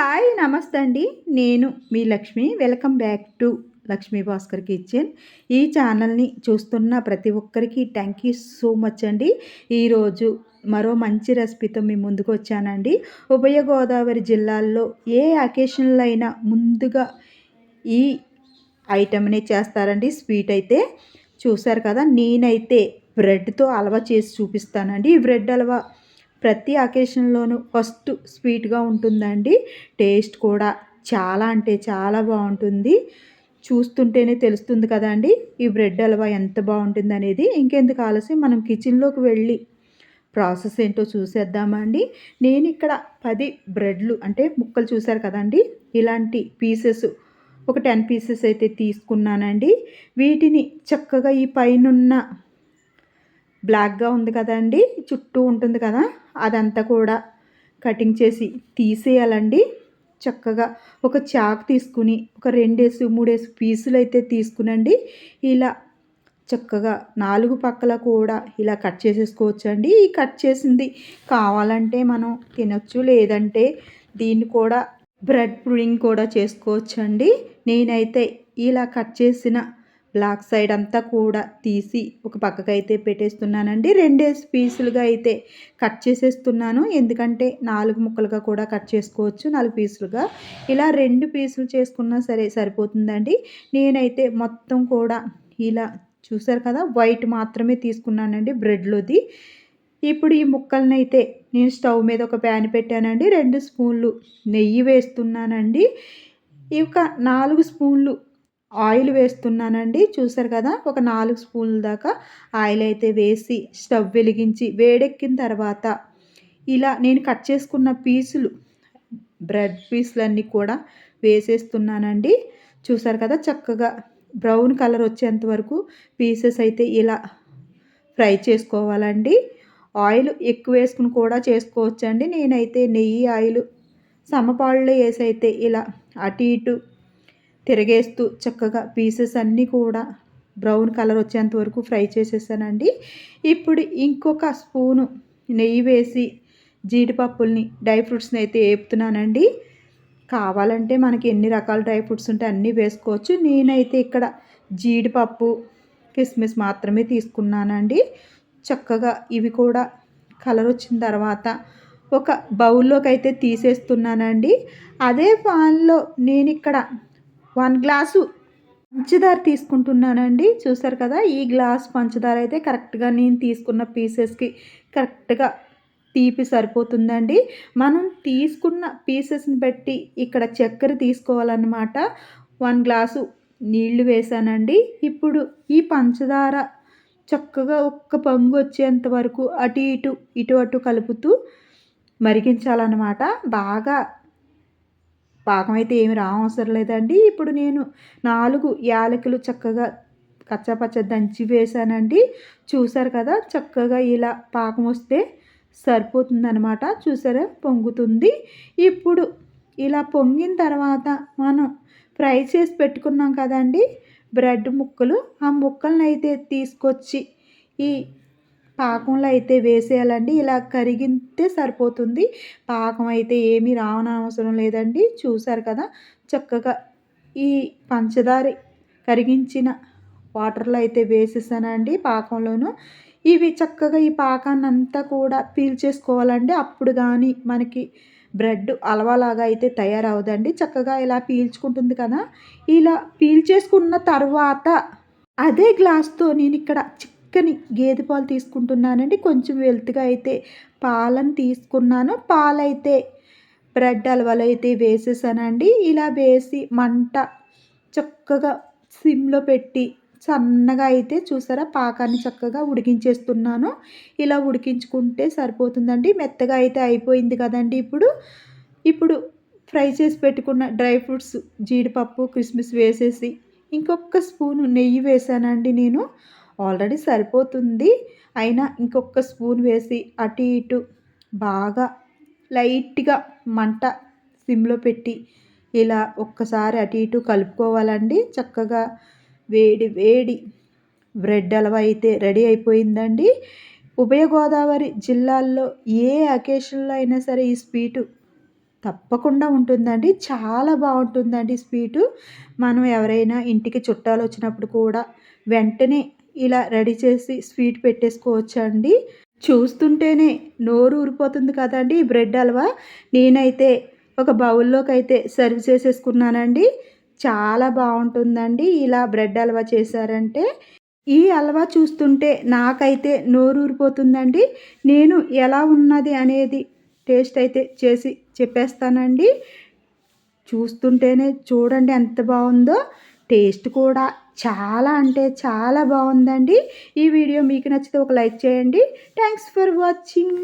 Hi నమస్తే అండి. నేను మీ Lakshmi. Welcome back to Lakshmi Bhaskar kitchen. ఈ ఛానల్ని చూస్తున్న ప్రతి ఒక్కరికి థ్యాంక్ యూ సో మచ్ అండి. ఈరోజు మరో మంచి రెసిపీతో మీ ముందుకు వచ్చానండి. ఉభయ గోదావరి జిల్లాల్లో ఏ అకేషన్లో అయినా ముందుగా ఈ ఐటమ్ని చేస్తారండి. స్వీట్ అయితే చూసారు కదా నేనైతే బ్రెడ్తో హల్వా చేసి చూపిస్తానండి. ఈ బ్రెడ్ హల్వా ప్రతి అకేషన్లోనూ ఫస్ట్ స్వీట్గా ఉంటుందండి. టేస్ట్ కూడా చాలా అంటే చాలా బాగుంటుంది. చూస్తుంటేనే తెలుస్తుంది కదండి ఈ బ్రెడ్ హల్వా ఎంత బాగుంటుంది అనేది ఇంకెందుకు ఆలస్యం మనం కిచెన్లోకి వెళ్ళి ప్రాసెస్ ఏంటో చూసేద్దామండి. నేను ఇక్కడ పది బ్రెడ్లు అంటే ముక్కలు చూశారు కదండి ఇలాంటి పీసెస్ ఒక టెన్ పీసెస్ అయితే తీసుకున్నానండి. వీటిని చక్కగా ఈ పైనున్న బ్లాక్గా ఉంది కదండి చుట్టూ ఉంటుంది కదా అదంతా కూడా కటింగ్ చేసి తీసేయాలండి. చక్కగా ఒక చాక్ తీసుకుని ఒక రెండేసి మూడేసి పీసులు అయితే తీసుకునండి. ఇలా చక్కగా నాలుగు పక్కల కూడా ఇలా కట్ చేసేసుకోవచ్చు అండి ఈ కట్ చేసింది కావాలంటే మనం తినొచ్చు లేదంటే దీన్ని కూడా బ్రెడ్ పుడింగ్ కూడా చేసుకోవచ్చు అండి నేనైతే ఇలా కట్ చేసిన బ్లాక్ సైడ్ అంతా కూడా తీసి ఒక పక్కకైతే పెట్టేస్తున్నానండి. రెండేసి పీసులుగా అయితే కట్ చేసేస్తున్నాను. ఎందుకంటే నాలుగు ముక్కలుగా కూడా కట్ చేసుకోవచ్చు. నాలుగు పీసులుగా ఇలా రెండు పీసులు చేసుకున్నా సరే సరిపోతుందండి. నేనైతే మొత్తం కూడా ఇలా చూసారు కదా వైట్ మాత్రమే తీసుకున్నానండి బ్రెడ్లోది. ఇప్పుడు ఈ ముక్కల్ని అయితే నేను స్టవ్ మీద ఒక ప్యాన్ పెట్టానండి. రెండు స్పూన్లు నెయ్యి వేస్తున్నానండి. ఈ నాలుగు స్పూన్లు ఆయిల్ వేస్తున్నానండి. చూసారు కదా ఒక నాలుగు స్పూన్ల దాకా ఆయిల్ అయితే వేసి స్టవ్ వెలిగించి వేడెక్కిన తర్వాత ఇలా నేను కట్ చేసుకున్న పీసులు బ్రెడ్ పీసులన్నీ కూడా వేసేస్తున్నానండి. చూసారు కదా చక్కగా బ్రౌన్ కలర్ వచ్చేంత వరకు పీసెస్ అయితే ఇలా ఫ్రై చేసుకోవాలండి. ఆయిల్ ఎక్కువ వేసుకుని కూడా చేసుకోవచ్చండి. నేనైతే నెయ్యి ఆయిల్ సమపాళ్ళు వేసి అయితే ఇలా అటు ఇటు తిరగేస్తూ చక్కగా పీసెస్ అన్నీ కూడా బ్రౌన్ కలర్ వచ్చేంత వరకు ఫ్రై చేసేసానండి. ఇప్పుడు ఇంకొక స్పూను నెయ్యి వేసి జీడిపప్పుల్ని డ్రై ఫ్రూట్స్ని అయితే వేపుతున్నానండి కావాలంటే మనకి ఎన్ని రకాల డ్రై ఫ్రూట్స్ ఉంటే అన్నీ వేసుకోవచ్చు. నేనైతే ఇక్కడ జీడిపప్పు కిస్మిస్ మాత్రమే తీసుకున్నానండి. చక్కగా ఇవి కూడా కలర్ వచ్చిన తర్వాత ఒక బౌల్లోకి అయితే తీసేస్తున్నానండి. అదే పాన్లో నేను ఇక్కడ వన్ గ్లాసు పంచదార తీసుకుంటున్నానండి. చూసారు కదా ఈ గ్లాస్ పంచదార అయితే కరెక్ట్గా నేను తీసుకున్న పీసెస్కి కరెక్ట్గా తీపి సరిపోతుందండి. మనం తీసుకున్న పీసెస్ని బట్టి ఇక్కడ చక్కెర తీసుకోవాలన్నమాట. వన్ గ్లాసు నీళ్ళు వేసానండి. ఇప్పుడు ఈ పంచదార చక్కగా ఒక్క పొంగు వచ్చేంత వరకు అటు ఇటు ఇటు అటు కలుపుతూ మరిగించాలన్నమాట. బాగా పాకం అయితే ఏమి రావసరం లేదండి. ఇప్పుడు నేను నాలుగు యాలకులు చక్కగా కచ్చాపచ్చ దంచి వేసానండి చూసారు కదా చక్కగా ఇలా పాకం వస్తే సరిపోతుందనమాట చూసారా పొంగుతుంది. ఇప్పుడు ఇలా పొంగిన తర్వాత మనం ఫ్రై చేసి పెట్టుకున్నాం కదండి బ్రెడ్ ముక్కలు. ఆ ముక్కలను అయితే తీసుకొచ్చి ఈ పాకంలో అయితే వేసేయాలండి. ఇలా కరిగితే సరిపోతుంది. పాకం అయితే ఏమీ రావనవసరం లేదండి. చూసారు కదా చక్కగా ఈ పంచదార కరిగించిన వాటర్లో అయితే వేసేసానండి పాకంలోను. ఇవి చక్కగా ఈ పాకాన్ని అంతా కూడా పీల్చేసుకోవాలండి అప్పుడు కానీ మనకి బ్రెడ్ అలవాలాగా అయితే తయారవదండి. చక్కగా ఇలా పీల్చుకుంటుంది కదా ఇలా పీల్చేసుకున్న తర్వాత అదే గ్లాస్తో నేను ఇక్కడ చిక్కని గేదె పాలు తీసుకుంటున్నానండి. కొంచెం వెల్త్గా అయితే పాలను తీసుకున్నాను. పాలైతే బ్రెడ్ అలవాలు అయితే వేసేసానండి. ఇలా వేసి మంట చక్కగా సిమ్లో పెట్టి సన్నగా అయితే చూసారా? పాకాన్ని చక్కగా ఉడికించేస్తున్నాను. ఇలా ఉడికించుకుంటే సరిపోతుందండి. మెత్తగా అయితే అయిపోయింది కదండి ఇప్పుడు. ఇప్పుడు ఫ్రై చేసి పెట్టుకున్న డ్రై ఫ్రూట్స్ జీడిపప్పు కిస్మిస్ వేసేసి ఇంకొక స్పూను నెయ్యి వేసానండి నేను. ఆల్రెడీ సరిపోతుంది. అయినా ఇంకొక స్పూన్ వేసి అటు ఇటు బాగా లైట్గా మంట సిమ్లో పెట్టి ఇలా ఒక్కసారి అటు ఇటు కలుపుకోవాలండి. చక్కగా వేడి వేడి బ్రెడ్ అలవా అయితే రెడీ అయిపోయిందండి. ఉభయ గోదావరి జిల్లాల్లో ఏ అకేషన్లో అయినా సరే ఈ స్వీటు తప్పకుండా ఉంటుందండి. చాలా బాగుంటుందండి స్వీటు. మనం ఎవరైనా ఇంటికి చుట్టాలు వచ్చినప్పుడు కూడా వెంటనే ఇలా రెడీ చేసి స్వీట్ పెట్టేసుకోవచ్చండి. చూస్తుంటేనే నోరు ఊరిపోతుంది కదండి ఈ బ్రెడ్ హల్వా. నేనైతే ఒక బౌల్లోకి అయితే సర్వ్ చేసేసుకున్నానండి. చాలా బాగుంటుందండి ఇలా బ్రెడ్ హల్వా చేశారంటే. ఈ హల్వా చూస్తుంటే నాకైతే నోరు ఊరిపోతుందండి. నేను ఎలా ఉన్నది అనేది టేస్ట్ అయితే చేసి చెప్పేస్తానండి. చూస్తుంటేనే చూడండి ఎంత బాగుందో. టేస్ట్ కూడా చాలా అంటే చాలా బాగుందండి. ఈ వీడియో మీకు నచ్చితే ఒక లైక్ చేయండి. Thanks for watching